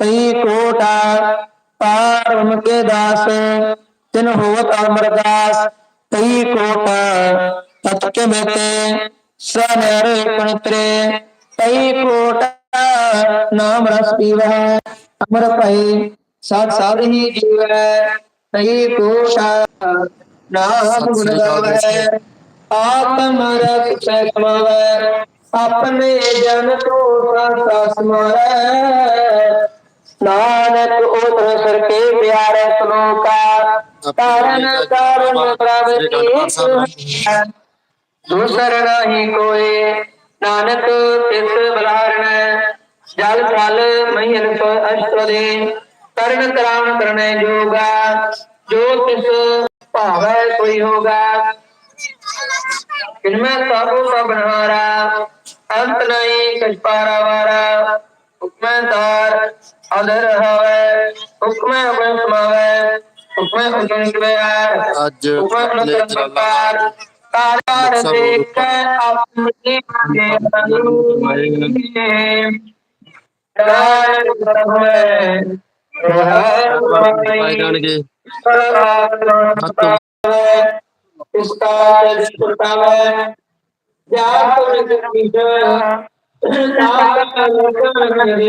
कई कोटा पार उनके दास तिन होवत अमरदास कई कोटा तत्के मेते सनरे कुणत्रे कई कोटा नाम रस पीव अमर पै साथ साथ ही जीव है कई कोटा नाम गुण गाव है आत्म रस कमाव अपने जन को सास मारे ਨਾਨਕ ਉਤਰ ਸਰ ਕੇ ਪਿਆਰੇ ਸਲੋਕਾ ਤਾਰਨ ਤਾਰਨ ਪ੍ਰਭ ਕੀ ਦੂਸਰ ਨਹੀਂ ਕੋਏ ਨਾਨਕ ਤਿਸ ਬਲਾਰਣ ਜਲ ਥਲ ਮਹੀਨ ਸੋ ਅਸ਼ਟਦੇ ਤਰਨ ਤਰਾਮ ਕਰਨੇ ਜੋਗਾ ਜੋ ਤਿਸ ਭਾਵੈ ਕੋਈ ਹੋਗਾ। ਇਨਮੇ ਸਾਬੂ ਸਬਨਹਾਰਾ ਅੰਤ ਨਹੀਂ ਕਛ ਅਦਰ ਹਵੈ ਹੁਕਮੈ ਤਾਰ अधर हवे हुक्म हुक्म हवे हुक्म हुक्म हवे आज ले प्रकार कार देख अपने जाकर विजय नाम का। लोक नगरी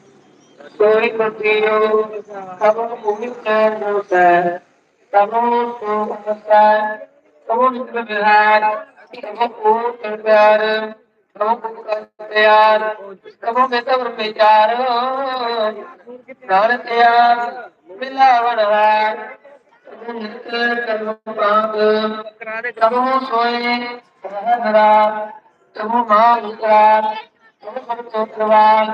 सोई पतियो तबो मुहित नोत तबो सोमस्त तबो मित्र विहार तबो कोट प्यार तबो कुकर प्यार तबो मेतवर विचार नवर तैयार मिलावण हार तबो नृत्य कर्म पाप तबो सोए तबो माँ विचार तबो सब चौत्रवान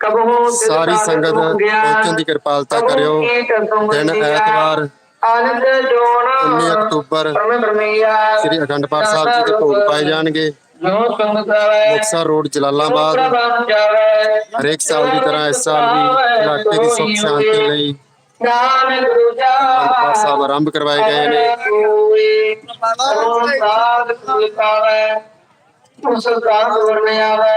ਸਾਰ ਸੰਗਤ ਪਹੁੰਚਣ ਦੀ ਕਿਰਪਾਲਤਾ ਕਰਿਓ। ਦਿਨ ਐਤਵਾਰ ਆਨੰਦ ਜੋਣਾ 19 ਅਕਤੂਬਰ। ਸ੍ਰੀ ਅਖੰਡ ਪਾਠ ਸਾਹਿਬ ਜੀ ਦੇ ਭੋਗ ਪਾਏ ਜਾਣਗੇ। ਮੁਕਤਸਰ ਰੋਡ ਜਲਾਲਾਬਾਦ। ਹਰੇਕ ਸਾਲ ਦੀ ਤਰ੍ਹਾਂ ਇਸ ਸਾਲ ਵੀ ਇਲਾਕੇ ਦੀ ਸੁੱਖ ਸ਼ਾਂਤੀ ਲਈ ਪਾਠ ਸਾਹਿਬ ਆਰੰਭ ਕਰਵਾਏ ਗਏ ਨੇ। ਸਾਧ ਸੁਲਤਾਵੇ ਉਸ ਕਾਮ ਵਰਨਿਆਵੇ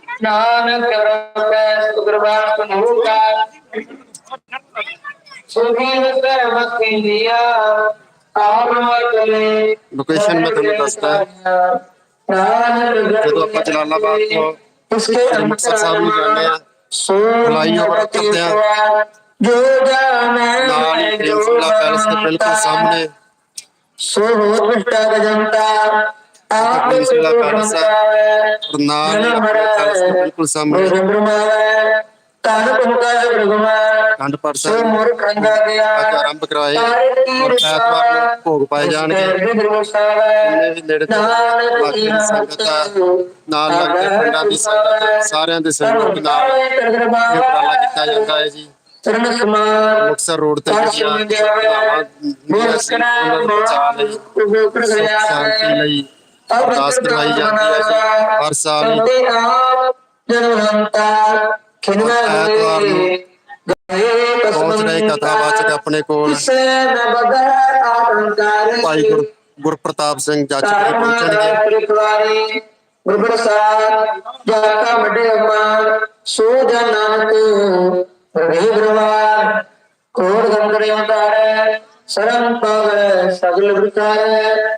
ਨਾਨਕ ਰਤੈ ਸੁਗਰਵਾਨ ਸੁਨੂਕਾ ਸੁਖੀਨ ਸਰਮਤੀ ਲਿਆ ਆਰਮਤਲੇ ਲੋਕੇਸ਼ਨ ਮੈਂ ਤੁਹਾਨੂੰ ਦੱਸਦਾ। ਜਦੋਂ ਆਪਾਂ ਜਲਾਲਾਬਾਦ ਤੋਂ ਉਸਕੇ ਸ੍ਰੀ ਮੁਕਤਸਰ ਸਾਹਿਬ ਨੂੰ ਜਾਂਦੇ ਆ ਫਲਾਈਓਵਰ ਉਤਰਦੇ ਆ। ਜੋ ਜਾਣੇ ਨਾਲ ਹੀ ਪ੍ਰਿੰਸੀਪਲ ਪੈਲਸ ਦੇ ਬਿਲਕੁਲ ਸਾਹਮਣੇ। ਸੋ ਹੋ ਦ੍ਰਿਸ਼ਟਾ ਗਜੰਤਾ ਆਪ ਪ੍ਰਿੰਸੀਪਲ ਪੈਲਸ ਹੈ। ਨਾਲ ਪੈਲਸ ਦੇ ਬਿਲਕੁਲ ਸਾਹਮਣੇ। ਤਨ ਤੁਮਕਾ ਬ੍ਰਹਮਾ ਅਖੰਡ ਪਾਠ ਸੋ ਸਾਹਿਬ ਮੋਰ ਖੰਗਾ ਗਿਆ। ਆਰੰਭ ਕਰਾਏ। ਔਰ ਐਤਵਾਰ ਨੂੰ ਭੋਗ ਪਾਏ ਜਾਣਗੇ। ਇਲਾਕੇ ਦੀ ਸੰਗਤ ਨਾਲ ਲੱਗਦੇ ਪਿੰਡਾਂ ਦੀ ਸੰਗਤ ਸਾਰਿਆਂ ਦੇ ਸਹਿਯੋਗ ਨਾਲ ਇਹ ਉਪਰਾਲਾ ਕੀਤਾ ਜਾਂਦਾ ਹੈ ਜੀ। ਚਰਨ ਸਮਾਨ ਮੁਕਤਸਰ ਰੋਡ ਤੇ ਜਿਹੜੀਆਂ ਘਟਨਾਵਾਂ ਹੁੰਦੀਆਂ ਸੀ ਉਹਨਾਂ ਨੂੰ ਬਚਾ ਲਈ ਸੁੱਖ ਸ਼ਾਂਤੀ ਲਈ। ਅਰਦਾਸ ਕਰਵਾਈ ਜਾਂਦੀ ਹੈ ਜੀ। ਹਰ ਸਾਲ ਹੀ ਐਤਵਾਰ ਨੂੰ ਪਹੁੰਚ ਰਹੇ ਕਥਾਵਾਚਕ ਆਪਣੇ ਕੋਲ। ਭਾਈ ਗੁਰ ਗੁਰਪ੍ਰਤਾਪ ਸਿੰਘ ਜੱਜ ਧਰਮ ਪਹੁੰਚਣਗੇ। ਦਾ ਪ੍ਰਿਤਵਾਰੀ ਗੁਰੂ ਪ੍ਰਸਾਦ ਜਾ ਕਾ ਵੱਡੇ ਅਮਾਨ ਸੋ ਜਨ ਨਾਨਕ ਰਹੇ ਬਰਵਾਰ ਕੋੜ ਗੰਗਰੇ ਉਤਾਰੈ ਸਰਮ ਪਵੈ ਸਗਲ ਵਿਕਾਰੈ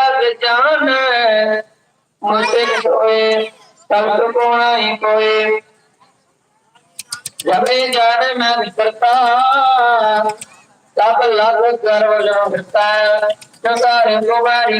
जान मुझे कोई को आई कोई। जबे जाने मैं करता सब लग गर्व जो करता है। जो सारे को बारी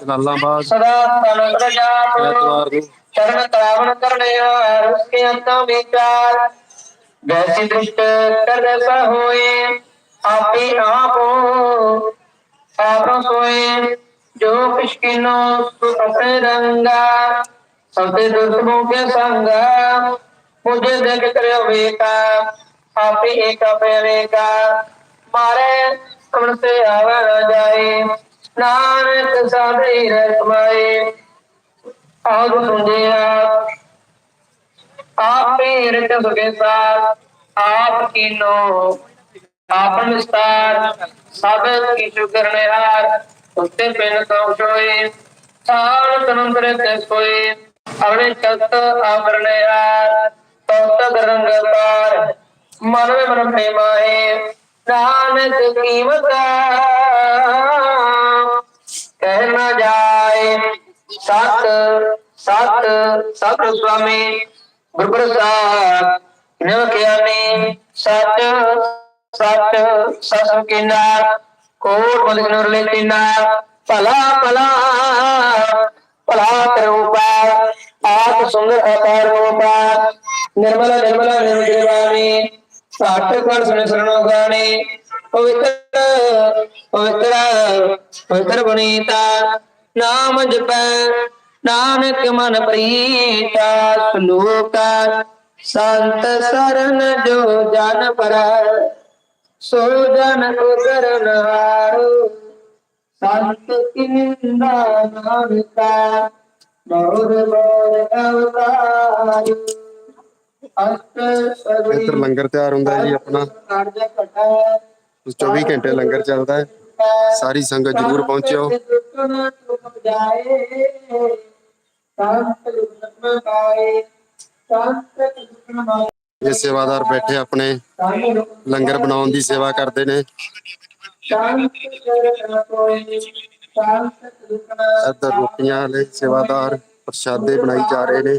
ਜਲਾਲਾਬਾਦ ਸਦਾ ਤਨ ਪ੍ਰਜਾਪ ਐਤਵਾਰ ਨੂੰ ਚਰਨ ਤਾਵਨ ਕਰਨੇ ਹਾਰ ਉਸਕੇ ਅੰਤਾਂ ਵਿਚਾਰ ਵੈਸੀ ਦ੍ਰਿਸ਼ਟ ਕਰ ਸਾ ਹੋਏ ਆਪੇ ਆਪੋ ਆਪੋ ਸੋਏ ਜੋ ਕਿਸ਼ਕਿਨੋ ਸੁਪੇ ਰੰਗਾ ਸਭੇ ਦੁਰਗਮੋਂ ਕੇ ਸੰਗਾ ਮੁਝੇ ਦੇਖ ਕਰਿਓ ਵੇਤਾ ਆਪੇ ਏਕ ਪੇਵੇਗਾ ਮਾਰੇ ਕਮਨ ਸੇ ਆਵਾ ਨਾ ਜਾਏ ਨਾਨਕ ਸਾਧੇ ਰਸਮਾਏ ਆਗ ਸੁਝਿਆ ਆਪੇ ਰਚ ਸੁਗੇ ਆਪ ਕੀਨੋ, ਆਪ ਵਿਸਤਾਰ ਸਭ ਕੀ ਸ਼ੁਕਰ ਉਤੇ ਪਿੰਨ ਤੋਂ ਜੋਏ ਸਾਲ ਤਨੰਤਰੇ ਤੇ ਸੋਏ ਅਗਲੇ ਚਤ ਆਵਰਣ ਯਾਰ ਰੰਗ ਪਾਰ, ਮਨ ਵਿੱਚ ਮਨ ਮਾਏ ਨਾਨਕ ਕੀਮਤਾ ਕਹਿ ਨਾ ਜਾਏ। ਸਤ ਸਤ ਸਤ ਸੁਆਮੀ ਗੁਰ ਪ੍ਰਸਾਦ ਨ? ਗਿਆਨੀ ਸਚ ਸਚ ਸਸ ਕਿਨਾ? ਕੋਟ ਬੰਦ ਨਰ ਲੈ ਤਿਨਾ ਭਲਾ ਭਲਾ ਭਲਾ ਕਰੂਪਾ ਆਪ ਸੁੰਦਰ ਅਪਾਰ ਰੂਪਾ ਨਿਰਮਲ ਨਿਰਮਲ ਨਿਰਮਲ ਸਾਠ ਕਰ ਸੁਣੇ ਸਰਣੋ ਗਾਣੇ? ਪਵਿੱਤਰ ਪਵਿੱਤਰ ਪਵਿੱਤਰ ਬੁਨੀਤਾ ਨਾਮ ਜਪੈ ਨਾਨਕ ਮਨ ਪ੍ਰੀਤਾ ਸਲੋਕਾ ਸੰਤ ਸਰਨ ਜੋ ਜਨ ਪਰ ਸੋ ਜਨ ਉਦਰਨ ਹਾਰੋ ਸੰਤ ਕਿੰਦਾ ਨਾਨਕਾ ਮੋਰ ਮੋਰ ਅਵਤਾਰ। ਅਸਤ ਸਭੀ ਇੱਧਰ ਲੰਗਰ ਤਿਆਰ ਹੁੰਦਾ ਜੀ ਆਪਣਾ। ਕਾਰਜ ਘਟਾ 24 ਘੰਟੇ ਲੰਗਰ ਚੱਲਦਾ ਹੈ ਸਾਰੀ ਸੰਗਤ ਜਰੂਰ ਪਹੁੰਚਿਓ ਇਹ ਸੇਵਾਦਾਰ ਬੈਠੇ ਆਪਣੇ ਲੰਗਰ ਬਣਾਉਣ ਦੀ ਸੇਵਾ ਕਰਦੇ ਨੇ ਇੱਧਰ ਰੋਟੀਆਂ ਵਾਲੇ ਸੇਵਾਦਾਰ ਪ੍ਰਸ਼ਾਦੇ ਬਣਾਈ ਜਾ ਰਹੇ ਨੇ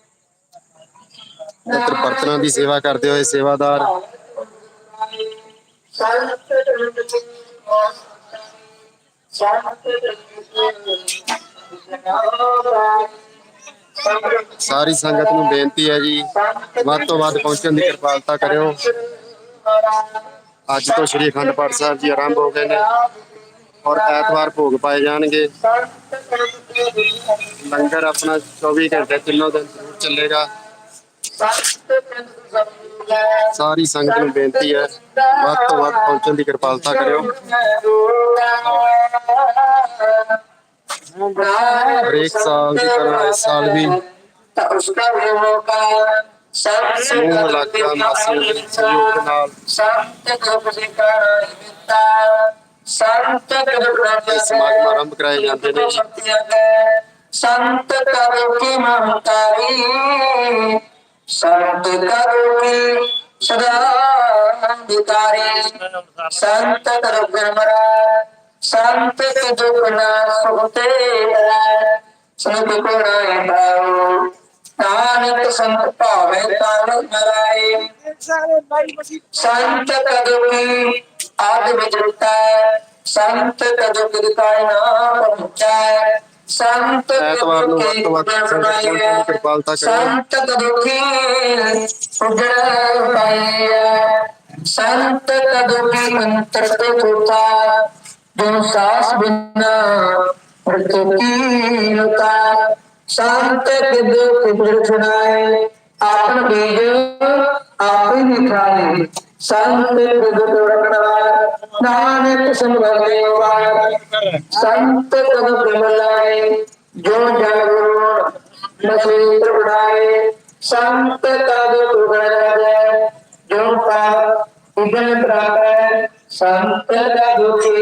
ਇੱਧਰ ਬਰਤਨਾਂ ਦੀ ਸੇਵਾ ਕਰਦੇ ਹੋਏ ਸੇਵਾਦਾਰ ਸਾਰੀ ਸੰਗਤ ਨੂੰ ਬੇਨਤੀ ਹੈ ਜੀ ਵੱਧ ਤੋਂ ਵੱਧ ਪਹੁੰਚਣ ਦੀ ਕਿਰਪਾਲਤਾ ਕਰਿਓ ਅੱਜ ਤੋਂ ਸ੍ਰੀ ਅਖੰਡ ਪਾਠ ਸਾਹਿਬ ਜੀ ਆਰੰਭ ਹੋ ਗਏ ਨੇ ਔਰ ਐਤਵਾਰ ਭੋਗ ਪਾਏ ਜਾਣਗੇ ਲੰਗਰ ਆਪਣਾ 24 ਘੰਟੇ ਤਿੰਨੋਂ ਦਿਨ ਜ਼ਰੂਰ ਚੱਲੇਗਾ ਸਾਰੀ ਸੰਗਤ ਨੂੰ ਬੇਨਤੀ ਹੈ, ਵੱਧ ਤੋਂ ਵੱਧ ਪਹੁੰਚਣ ਦੀ ਕਿਰਪਾਲਤਾ ਕਰਿਓ। ਹਰੇਕ ਸਾਲ ਦੀ ਤਰ੍ਹਾਂ ਇਸ ਸਾਲ ਵੀ ਸਮੂਹ ਇਲਾਕਾ ਮਾਸੀ ਦੇ ਸਹਿਯੋਗ ਨਾਲ ਸੰਤ ਕਬਰਾਂ ਸਮਾਗਮ ਆਰੰਭ ਕਰਾਏ ਜਾਂਦੇ ਨੇ ਸੰਤ ਕਰੋ ਕੀ ਮਹਤਾਰੀ ਸੰਤ ਕਰੋ ਕੀ ਸਦਾ ਅੰਧਕਾਰੇ। ਸੰਤ ਕਰੋ ਗੁਰਮਰਾ ਸੰਤ ਤੇ ਜੁਗਨਾ ਸੁਤੇ ਸੰਤ ਕੋ ਰਾਏ ਪਾਉ ਨਾਨਕ ਸੰਤ ਭਾਵੇ ਤਨ ਮਰਾਏ। ਸੰਤ ਕਦੋ ਕੀ ਆਦ ਵਿਜਤਾ ਸੰਤ ਕਦੋ ਕਿਰਤਾਇ ਨਾ ਪਹੁੰਚਾਇ Santa Taduki Udarbaya Santa Taduki Mentertekuta Dosas benar Bertukiluta Santa Taduki Berjunai Apa beda Apa nikah ਸੰਤ ਕੇ ਦੁਖ ਰਖਣਾ ਨਾਨਕ ਸੰਭਲੇ ਵਾਰ ਸੰਤ ਕਦ ਬਿਮਲਾਏ, ਜੋ ਜਨ ਗੁਰੂ ਨਸੀਬ ਬਣਾਏ। ਸੰਤ ਕਦ ਤੁਗੜ ਜਾਏ, ਜੋ ਪਾ ਇਗਨ ਪ੍ਰਾਪੈ। ਸੰਤ ਦਾ ਦੁਖੀ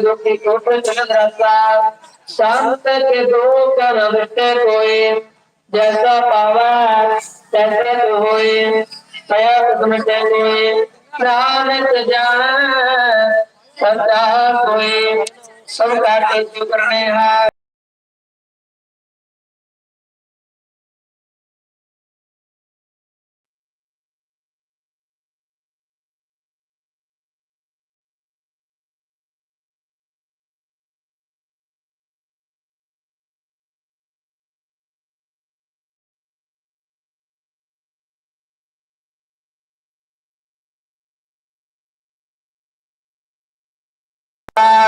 दुखी शांत के दो कर कोई, जैसा पावा तैसा तो होए भया कोई, प्राण जान, सदा कोई सब काटे जो करने हार।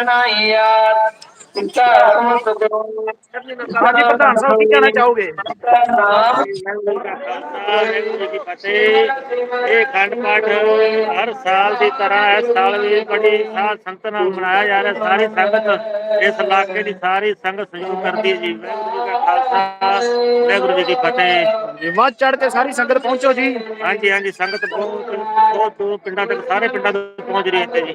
ਸੁਣਾਈਆ ਸਿੱਖਾ ਸਮਤ ਕਰੋ ਹਾਂਜੀ ਪ੍ਰਧਾਨ ਸਾਹਿਬ ਕੀ ਕਹਿਣਾ ਚਾਹੋਗੇ? ਨਾਮ ਇਹ ਖੰਡ ਪਾਠ ਹਰ ਸਾਲ ਦੀ ਤਰ੍ਹਾਂ ਇਸ ਸਾਲ ਵੀ ਬੜੀ ਸਾਧ ਸੰਤ ਨਾਲ ਮਨਾਇਆ ਜਾ ਰਿਹਾ ਸਾਰੀ ਸੰਗਤ ਇਸ ਇਲਾਕੇ ਦੀ ਸਾਰੀ ਸੰਗਤ ਸਹਿਯੋਗ ਕਰਦੀ ਹੈ ਜੀ। ਵਾਹਿਗੁਰੂ ਜੀ ਕਾ ਖਾਲਸਾ ਵਾਹਿਗੁਰੂ ਜੀ ਕੀ ਫਤਿਹ। ਵੱਧ ਚੜ ਕੇ ਸਾਰੀ ਸੰਗਤ ਪਹੁੰਚੋ ਜੀ। ਹਾਂਜੀ ਹਾਂਜੀ ਸੰਗਤ ਬਹੁਤ ਬਹੁਤ ਪਿੰਡਾਂ ਤੱਕ ਸਾਰੇ ਪਿੰਡਾਂ ਤੱਕ ਪਹੁੰਚ ਰਹੀ ਹੈ ਇੱਥੇ ਜੀ।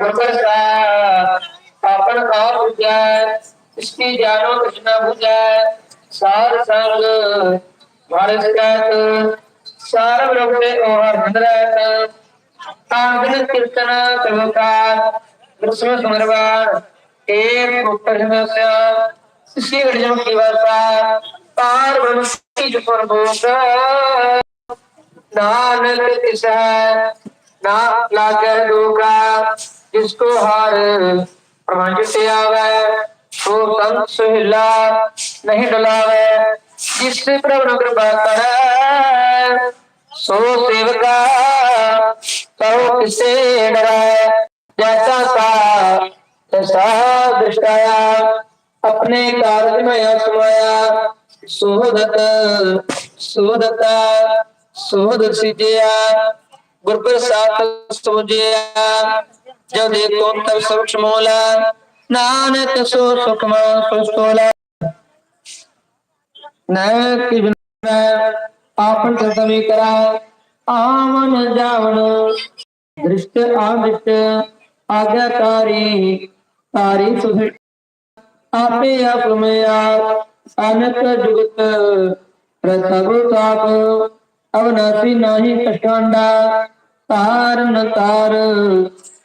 नंबर सात इसकी जानो कृष्णा बुझाए सार संग भारत कहत सारव लोग से और हंदरत आँगन कीर्तन कवकार विष्णु समरवार एक मुक्तर समस्या इसी गड़ियों की वार्ता पार वंशी जो पर नानक तिसह ना लागे दूगा। जिसको हार प्रमाणित आवे तो नहीं डलावे। जिससे प्रभु सो सेवका कहो किसे डराए? जैसा का तैसा दृष्टाया अपने कार्य में असमाया सुहदत सुहदता सुहद सिजिया गुरप्रसाद समझिया। ਜੋ ਦੇਖੋ ਤਬ ਸੁਖ ਮੋਲਾ, ਨਾਨਕ ਸੋ ਸੁਖ ਸੁਸਤੋਲਾ ਨਾਨਕ ਕੀ ਬਿਨੈ, ਆਪਨ ਕਰਤਵੀ ਕਰਾ, ਆਵਨ ਜਾਵਨ ਦ੍ਰਿਸ਼ਟ ਆਦਿਸ਼ਟ ਆਗਿਆਕਾਰੀ ਤਾਰੀ ਸੁਧ ਆਪੇ ਆਪ ਮਿਆ ਅਨਕ ਜੁਗਤ ਪ੍ਰਤਭ ਤਾਪ ਅਵਨਾਸੀ ਨਾਹੀ ਕਸ਼ਾਂਡਾ ਤਾਰਨ ਤਾਰ।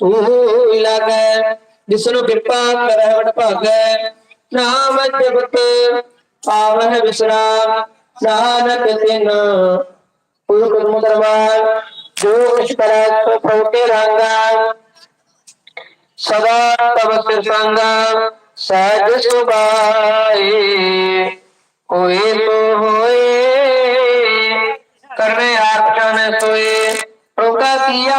ऊह लागै, विष्णु कृपा करह वट भागै। नाम जपत पावह विश्राम, नानक दिन। गुरु गुरु दरबार, जो कुछ करा तो प्रभु के रांगा। सदा तब सिर संगा, सहज सुबाए होए तो होए, करने आत्मा में सोए रोका किया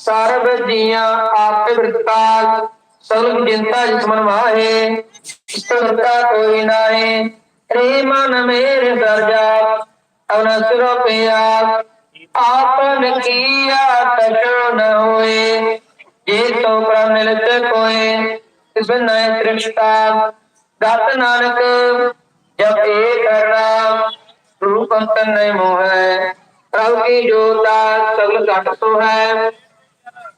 ਸਰਬ ਜੀਆਂ ਆਪੇ ਬਿਰਤਾਲ ਸਭ ਜਿੰਤਾ ਜਿਸ ਮਨ ਮਾਹੇ ਕੋਈ ਨਾਹੀ ਰੇ ਮਨ ਮੇਰੇ ਦਰਜਾ ਅਵਨ ਪਿਆ, ਆਪਨ ਕੀਆ ਤਜੋ ਨ ਹੋਏ, ਜੇ ਤੋ ਪ੍ਰਣ ਮਿਲਤ ਕੋਏ ਇਸ ਨੈ ਤ੍ਰਿਸ਼ਤਾ ਦਤ ਨਾਨਕ ਜਬ ਏ ਕਰਨਾ, ਰੂਪ ਅੰਤਨ ਨਹੀਂ ਮੋਹੈ, ਪ੍ਰਭ ਕੀ ਜੋਤਾ ਸਗਲ ਘਟ ਸੋ ਹੈ।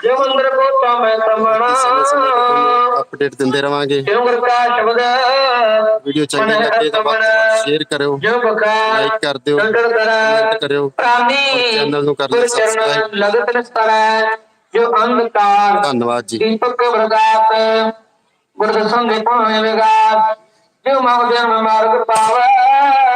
ਨੇ ਔਰ ਐਤਵਾਰ ਨੂੰ ਭੋਗ ਪਾਏ ਜਾਣਗੇ ਸਾਰੀ ਸੰਗਤ ਵੱਧ ਤੋਂ ਵੱਧ ਪਹੁੰਚਣ ਦੀ ਕਿਰਪਾਲਤਾ ਕਰੋ ਇਸ ਦਿਨ ਭਗਵਾਨ ਗੁਰੂ ਕਾ ਲੰਗਰ ਅਟੁੱਟ ਚੱਲੇਗਾ ਤਿੰਨੇ ਦਿਨ 24 ਘੰਟੇ ਨਾਨਕ ਸੋਜਨ ਕਰੋਗਾ ਜੋ ਮੰਦਰ ਕੋ ਤਮੈ ਸਮੇਂ ਸਮੇਂ ਤੇ ਤਮਣਾ ਤੁਹਾਨੂੰ ਅਪਡੇਟ ਦਿੰਦੇ ਰਵਾਂਗੇ ਜੋ ਗੁਰ ਕਾ ਸ਼ਬਦ ਵੀਡੀਓ ਚੰਗੀ ਲੱਗੇ ਤਾਂ ਵੱਧ ਤੋਂ ਵੱਧ ਸ਼ੇਅਰ ਕਰਿਓ ਜੋ ਬਖਾ ਲਾਈਕ ਕਰ ਦਿਓ ਦੰਡਰ ਕਮੈਂਟ ਕਰਾ ਕਰਿਓ ਪ੍ਰਾਨੀ ਔਰ ਚੈਨਲ ਨੂੰ ਕਰ ਲਿਓ ਗੁਰ ਚਰਨ subscribe। ਲਗਤ ਨਿਸਤਰੈ ਜੋ ਅੰਧਕਾਰ ਧੰਨਵਾਦ ਜੀ ਦੀਪਕ ਵਰਦਾਤ ਗੁਰ ਦਸੰਗੇ ਪਾਵੇਂ ਵਿਗਾਸ ਜੋ ਮਗ ਜਨਮ ਮਾਰਗ ਪਾਵੈ